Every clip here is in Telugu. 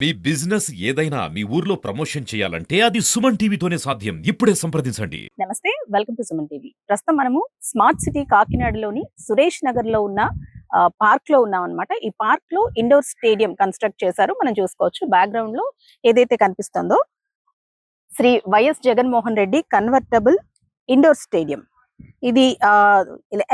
మీ బిజినెస్ ఏదైనా మీ ఊర్లో ప్రమోషన్ చేయాలంటే అది సుమన్ టీవీతోనే సాధ్యం. ఇప్పుడే సంప్రదించండి. నమస్తే వెల్కమ్ టు సుమన్ టీవీ. ప్రస్తుతం మనము స్మార్ట్ సిటీ కాకినాడలోని సురేష్ నగర్లో ఉన్న ఆ, పార్క్లో ఉన్నాం అనమాట ఈ పార్క్లో ఇండోర్ స్టేడియం కన్స్ట్రక్ట్ చేశారు. మనం చూసుకోవచ్చు బ్యాక్గ్రౌండ్లో ఏదైతే కనిపిస్తుందో. Shri YS Jaganmohan Reddy convertible indoor stadium. ఇది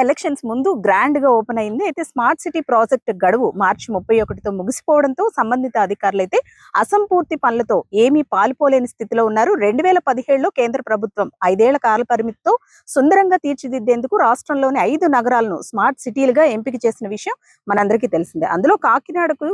ఎలక్షన్స్ ముందు గ్రాండ్గా ఓపెన్ అయింది. అయితే స్మార్ట్ సిటీ ప్రాజెక్ట్ గడువు మార్చి ముప్పై ఒకటితో ముగిసిపోవడంతో సంబంధిత అధికారులు అయితే అసంపూర్తి పనులతో ఏమీ పాల్పోలేని స్థితిలో ఉన్నారు. రెండు వేల పదిహేడులో కేంద్ర ప్రభుత్వం ఐదేళ్ళ కాల పరిమితితో సుందరంగా తీర్చిదిద్దేందుకు రాష్ట్రంలోని ఐదు నగరాలను స్మార్ట్ సిటీలుగా ఎంపిక చేసిన విషయం మనందరికీ తెలిసిందే. అందులో కాకినాడకు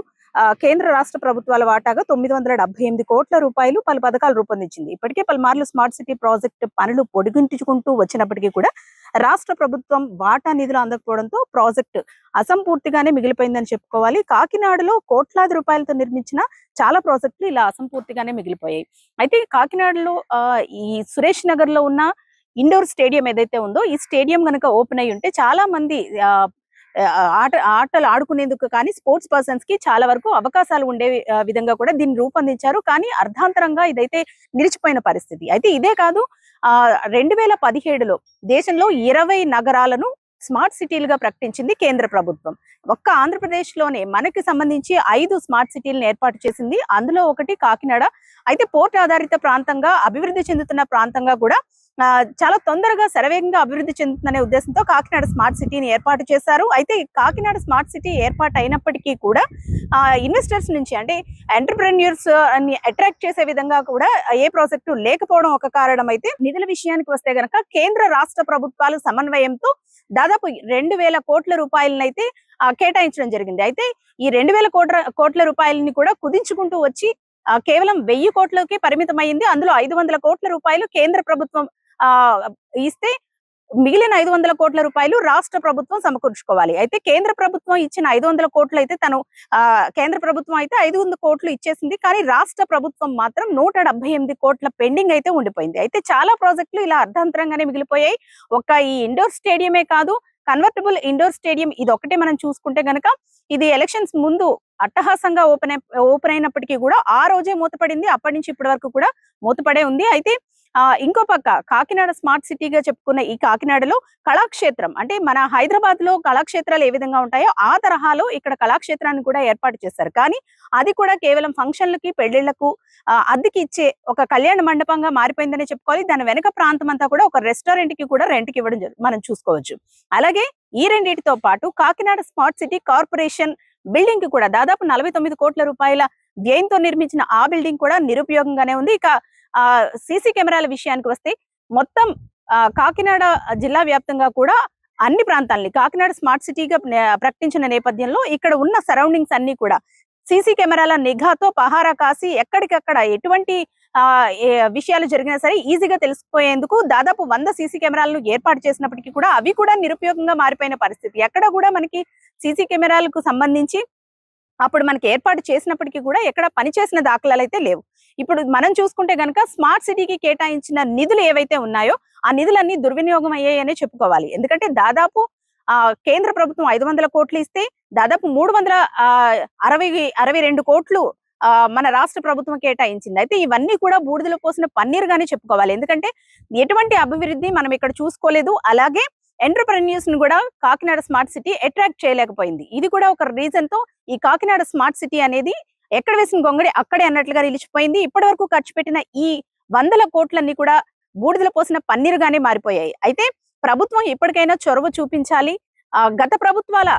కేంద్ర రాష్ట్ర ప్రభుత్వాల వాటాగా తొమ్మిది వందల డెబ్బై ఎనిమిది కోట్ల రూపాయలు పలు పథకాలు రూపొందించింది. ఇప్పటికే పలుమార్లు స్మార్ట్ సిటీ ప్రాజెక్ట్ పనులు పొడిగించుకుంటూ వచ్చినప్పటికీ కూడా రాష్ట్ర ప్రభుత్వం వాటా నిధులు అందకపోవడంతో ప్రాజెక్ట్ అసంపూర్తిగానే మిగిలిపోయిందని చెప్పుకోవాలి. కాకినాడలో కోట్లాది రూపాయలతో నిర్మించిన చాలా ప్రాజెక్టులు ఇలా అసంపూర్తిగానే మిగిలిపోయాయి. అయితే కాకినాడలో ఆ, ఈ సురేష్ నగర్లో ఉన్న ఇండోర్ స్టేడియం ఏదైతే ఉందో ఈ స్టేడియం కనుక ఓపెన్ అయి ఉంటే చాలా మంది ఆ, ఆట ఆటలు ఆడుకునేందుకు కానీ స్పోర్ట్స్ పర్సన్స్కి చాలా వరకు అవకాశాలు ఉండే విధంగా కూడా దీన్ని రూపొందించారు. కానీ అర్ధాంతరంగా ఇదైతే నిలిచిపోయిన పరిస్థితి. అయితే ఇదే కాదు ఆ రెండు వేల పదిహేడులో దేశంలో ఇరవై నగరాలను స్మార్ట్ సిటీలుగా ప్రకటించింది కేంద్ర ప్రభుత్వం. ఒక్క ఆంధ్రప్రదేశ్లోనే మనకి సంబంధించి ఐదు స్మార్ట్ సిటీలను ఏర్పాటు చేసింది. అందులో ఒకటి కాకినాడ. అయితే పోర్ట్ ఆధారిత ప్రాంతంగా అభివృద్ధి చెందుతున్న ప్రాంతంగా కూడా చాలా తొందరగా శరవేగంగా అభివృద్ధి చెందుతుందనే ఉద్దేశంతో కాకినాడ స్మార్ట్ సిటీని ఏర్పాటు చేశారు. అయితే కాకినాడ స్మార్ట్ సిటీ ఏర్పాటు అయినప్పటికీ కూడా ఇన్వెస్టర్స్ నుంచి అంటే ఎంటర్ప్రెన్యూర్స్ అని అట్రాక్ట్ చేసే విధంగా కూడా ఏ ప్రాజెక్టు లేకపోవడం ఒక కారణం అయితే నిధుల విషయానికి వస్తే గనక కేంద్ర రాష్ట్ర ప్రభుత్వాలు సమన్వయంతో దాదాపు రెండు వేల కోట్ల రూపాయలనైతే కేటాయించడం జరిగింది. అయితే ఈ రెండు వేల కోట్ల కోట్ల రూపాయలని కూడా కుదించుకుంటూ వచ్చి కేవలం వెయ్యి కోట్లకి పరిమితమైంది అందులో ఐదు వందల కోట్ల రూపాయలు కేంద్ర ప్రభుత్వం ఇస్తే మిగిలిన ఐదు వందల కోట్ల రూపాయలు రాష్ట్ర ప్రభుత్వం సమకూర్చుకోవాలి. అయితే కేంద్ర ప్రభుత్వం ఇచ్చిన ఐదు వందల కోట్లు అయితే తను ఆ కేంద్ర ప్రభుత్వం అయితే ఐదు వందల కోట్లు ఇచ్చేసింది. కానీ రాష్ట్ర ప్రభుత్వం మాత్రం నూట డెబ్బై ఎనిమిది కోట్ల పెండింగ్ అయితే ఉండిపోయింది. అయితే చాలా ప్రాజెక్టులు ఇలా అర్ధాంతరంగానే మిగిలిపోయాయి. ఒక్క ఈ ఇండోర్ స్టేడియమే కాదు కన్వర్టబుల్ ఇండోర్ స్టేడియం ఇది ఒకటే మనం చూసుకుంటే గనక ఇది ఎలక్షన్స్ ముందు అట్టహాసంగా ఓపెన్ ఓపెన్ అయినప్పటికీ కూడా ఆ రోజే మూతపడింది. అప్పటి నుంచి ఇప్పటి వరకు కూడా మూతపడే ఉంది. అయితే ఇంకో పక్క కాకినాడ స్మార్ట్ సిటీగా చెప్పుకున్న ఈ కాకినాడలో కళాక్షేత్రం. అంటే మన హైదరాబాద్లో కళాక్షేత్రాలు ఏ విధంగా ఉంటాయో ఆ తరహాలో ఇక్కడ కళాక్షేత్రాన్ని కూడా ఏర్పాటు చేశారు. కానీ అది కూడా కేవలం ఫంక్షన్లకి పెళ్ళిళ్ళకు ఆ, అద్దెకి ఇచ్చే ఒక కళ్యాణ మండపంగా మారిపోయిందనే చెప్పుకోవాలి. దాని వెనక ప్రాంతం అంతా కూడా ఒక రెస్టారెంట్కి కూడా రెంట్కి ఇవ్వడం మనం చూసుకోవచ్చు. అలాగే ఈ రెండింటితో పాటు కాకినాడ స్మార్ట్ సిటీ కార్పొరేషన్ బిల్డింగ్కి కూడా దాదాపు నలభై తొమ్మిది కోట్ల రూపాయల వ్యయంతో నిర్మించిన ఆ బిల్డింగ్ కూడా నిరుపయోగంగానే ఉంది. ఇక ఆ సీసీ కెమెరాల విషయానికి వస్తే మొత్తం ఆ, కాకినాడ జిల్లా వ్యాప్తంగా కూడా అన్ని ప్రాంతాలని కాకినాడ స్మార్ట్ సిటీగా ప్రకటించిన నేపథ్యంలో ఇక్కడ ఉన్న సరౌండింగ్స్ అన్ని కూడా సీసీ కెమెరాల నిఘాతో పహారా కాసి ఎక్కడికక్కడ ఎటువంటి ఆ విషయాలు జరిగినా సరే ఈజీగా తెలిసిపోయేందుకు దాదాపు వంద సీసీ కెమెరాలను ఏర్పాటు చేసినప్పటికీ కూడా అవి కూడా నిరుపయోగంగా మారిపోయిన పరిస్థితి. ఎక్కడ కూడా మనకి సీసీ కెమెరాలకు సంబంధించి అప్పుడు మనకి ఏర్పాటు చేసినప్పటికీ కూడా ఎక్కడ పనిచేసిన దాఖలాలు అయితే లేవు. ఇప్పుడు మనం చూసుకుంటే గనక స్మార్ట్ సిటీకి కేటాయించిన నిధులు ఏవైతే ఉన్నాయో ఆ నిధులన్నీ దుర్వినియోగం అయ్యాయనే చెప్పుకోవాలి. ఎందుకంటే దాదాపు ఆ కేంద్ర ప్రభుత్వం ఐదు వందల కోట్లు ఇస్తే దాదాపు మూడు వందల అరవై అరవై రెండు కోట్లు ఆ, మన రాష్ట్ర ప్రభుత్వం కేటాయించింది. అయితే ఇవన్నీ కూడా బూడిదలో పోసిన పన్నీర్ గానే చెప్పుకోవాలి. ఎందుకంటే ఎటువంటి అభివృద్ధి మనం ఇక్కడ చూసుకోలేదు. అలాగే ఎంటర్ప్రెన్యూర్స్ని కూడా కాకినాడ స్మార్ట్ సిటీ అట్రాక్ట్ చేయలేకపోయింది. ఇది కూడా ఒక రీజన్తో ఈ కాకినాడ స్మార్ట్ సిటీ అనేది ఎక్కడ వేసిన గొంగడి అక్కడే అన్నట్లుగా నిలిచిపోయింది. ఇప్పటి వరకు ఖర్చు పెట్టిన ఈ వందల కోట్లన్నీ కూడా బూడిదలు పోసిన పన్నీరుగానే మారిపోయాయి. అయితే ప్రభుత్వం ఇప్పటికైనా చొరవ చూపించాలి. ఆ గత ప్రభుత్వాల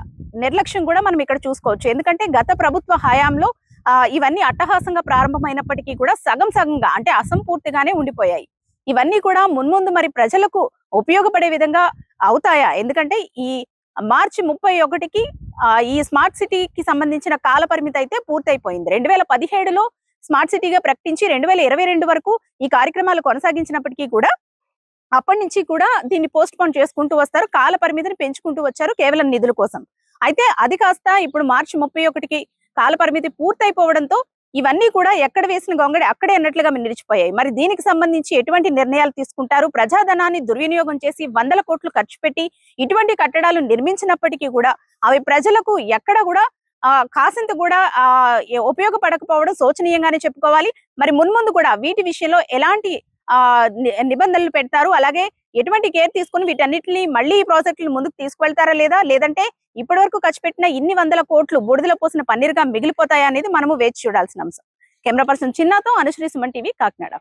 నిర్లక్ష్యం కూడా మనం ఇక్కడ చూసుకోవచ్చు. ఎందుకంటే గత ప్రభుత్వ హయాంలో ఆ ఇవన్నీ అట్టహాసంగా ప్రారంభమైనప్పటికీ కూడా సగం సగంగా అంటే అసంపూర్తిగానే ఉండిపోయాయి. ఇవన్నీ కూడా మున్ముందు మరి ప్రజలకు ఉపయోగపడే విధంగా అవుతాయా? ఎందుకంటే ఈ మార్చి ముప్పై ఒకటికి ఈ స్మార్ట్ సిటీకి సంబంధించిన కాల పరిమితి అయితే పూర్తయిపోయింది. రెండు వేల పదిహేడులో స్మార్ట్ సిటీగా ప్రకటించి రెండు వేల ఇరవై రెండు వరకు ఈ కార్యక్రమాలు కొనసాగించినప్పటికీ కూడా అప్పటి నుంచి కూడా దీన్ని పోస్ట్ పోన్ చేసుకుంటూ వస్తారు. కాల పరిమితిని పెంచుకుంటూ వచ్చారు కేవలం నిధుల కోసం. అయితే అది కాస్త ఇప్పుడు మార్చి ముప్పై ఒకటికి కాల పరిమితి పూర్తయిపోవడంతో ఇవన్నీ కూడా ఎక్కడ వేసిన గొంగడి అక్కడే అన్నట్లుగా నిలిచిపోయాయి. మరి దీనికి సంబంధించి ఎటువంటి నిర్ణయాలు తీసుకుంటారు? ప్రజాధనాన్ని దుర్వినియోగం చేసి వందల కోట్లు ఖర్చు పెట్టి ఇటువంటి కట్టడాలు నిర్మించినప్పటికీ కూడా అవి ప్రజలకు ఎక్కడ కూడా ఆ, కాసింత కూడా ఆ, ఉపయోగపడకపోవడం శోచనీయంగానే చెప్పుకోవాలి. మరి మున్ముందు కూడా వీటి విషయంలో ఎలాంటి నిబంధనలు పెడతారు. అలాగే ఎటువంటి కేర్ తీసుకుని వీటన్నిటిని మళ్ళీ ఈ ప్రాజెక్టులు ముందుకు తీసుకువెళ్తారా లేదా? లేదంటే ఇప్పటి వరకు ఖర్చు పెట్టిన ఇన్ని వందల కోట్లు బుడిదల పోసిన పన్నీరుగా మిగిలిపోతాయా అనేది మనము వేచి చూడాల్సిన అంశం. కెమెరా పర్సన్ చిన్నతో అనుశ్రీ సుమన్ టీవీ కాకినాడ.